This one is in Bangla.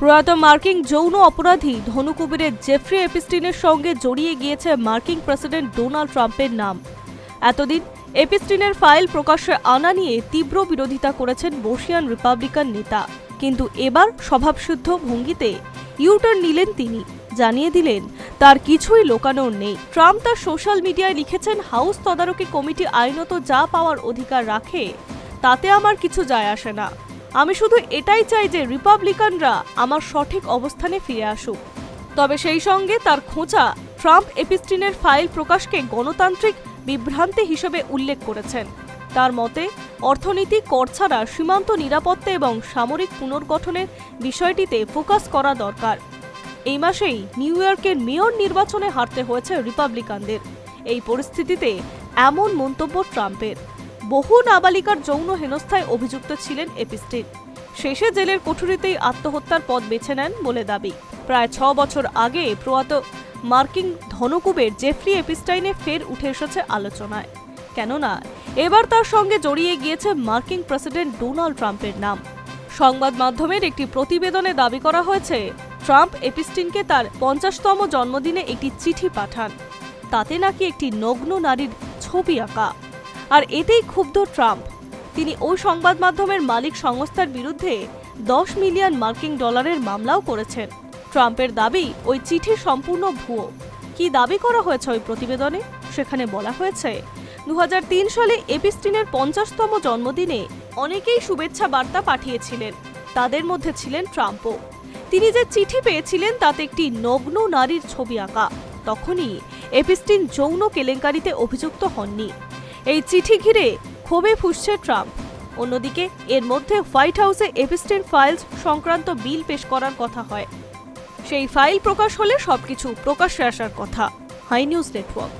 প্রয়াত মার্কিন যৌন অপরাধী ধনু কুবেরের জেফ্রি এপিস্টিনের সঙ্গে জড়িয়ে গিয়েছে মার্কিন প্রেসিডেন্ট ডোনাল্ড ট্রাম্পের নাম। এতদিন এপিস্টিনের ফাইল প্রকাশ্যে আনা নিয়ে তীব্র বিরোধিতা করেছেন বর্ষিয়ান রিপাবলিকান নেতা। কিন্তু এবার স্বভাবসিদ্ধ ভঙ্গিতে ইউটার্ন নিলেন তিনি। জানিয়ে দিলেন, তার কিছুই লোকানোর নেই। ট্রাম্প তার সোশ্যাল মিডিয়ায় লিখেছেন, হাউস তদারকি কমিটি আইনত যা পাওয়ার অধিকার রাখে, তাতে আমার কিছু যায় আসে না। আমি শুধু এটাই চাই যে রিপাবলিকানরা আমার সঠিক অবস্থানে ফিরে আসুক। তবে সেই সঙ্গে তার খোঁচা ট্রাম্প এপিস্টিনের ফাইল প্রকাশকে গণতান্ত্রিক বিভ্রান্তি হিসেবে উল্লেখ করেছেন। তার মতে, অর্থনীতি কর ছাড়া সীমান্ত নিরাপত্তা এবং সামরিক পুনর্গঠনের বিষয়টিতে ফোকাস করা দরকার। এই মাসেই নিউ ইয়র্কের মেয়র নির্বাচনে হারতে হয়েছে রিপাবলিকানদের। এই পরিস্থিতিতে এমন মন্তব্য ট্রাম্পের। বহু নাবালিকার যৌন হেনস্থায় অভিযুক্ত ছিলেন এপিস্টিন শেষে জেলের কুঠুরিতেই আত্মহত্যার পথ বেছে নেন বলে দাবি। প্রায় ছ বছর আগে প্রয়াত মার্কিন ধনকুবের জেফ্রি এপিস্টাইনে ফের উঠে এসেছে আলোচনায়। কেননা, এবার তার সঙ্গে জড়িয়ে গিয়েছে মার্কিন প্রেসিডেন্ট ডোনাল্ড ট্রাম্পের নাম। সংবাদ মাধ্যমের একটি প্রতিবেদনে দাবি করা হয়েছে, ট্রাম্প এপিস্টিনকে তার পঞ্চাশতম জন্মদিনে একটি চিঠি পাঠান। তাতে নাকি একটি নগ্ন নারীর ছবি আঁকা। আর এতেই ক্ষুব্ধ ট্রাম্প। তিনি ওই সংবাদ মাধ্যমের মালিক সংস্থার বিরুদ্ধে দশ মিলিয়ন মার্কিন ডলারের মামলাও করেছেন। ট্রাম্পের দাবি, ওই চিঠি সম্পূর্ণ ভুয়ো। কি দাবি করা হয়েছে ওই প্রতিবেদনে? সেখানে বলা হয়েছে দু হাজার তিন সালে এপিস্টিনের পঞ্চাশতম জন্মদিনে অনেকেই শুভেচ্ছা বার্তা পাঠিয়েছিলেন। তাদের মধ্যে ছিলেন ট্রাম্পও। তিনি যে চিঠি পেয়েছিলেন, তাতে একটি নগ্ন নারীর ছবি আঁকা। তখনই এপিস্টিন যৌন কেলেঙ্কারিতে অভিযুক্ত হননি। এই চিঠি ঘিরে ক্ষোভে ফুসছে ট্রাম্প। অন্যদিকে, এর মধ্যে হোয়াইট হাউসে এভিস্টেন ফাইলস সংক্রান্ত বিল পেশ করার কথা হয়। সেই ফাইল প্রকাশ হলে সবকিছু প্রকাশ্যে আসার কথা। Hi news network.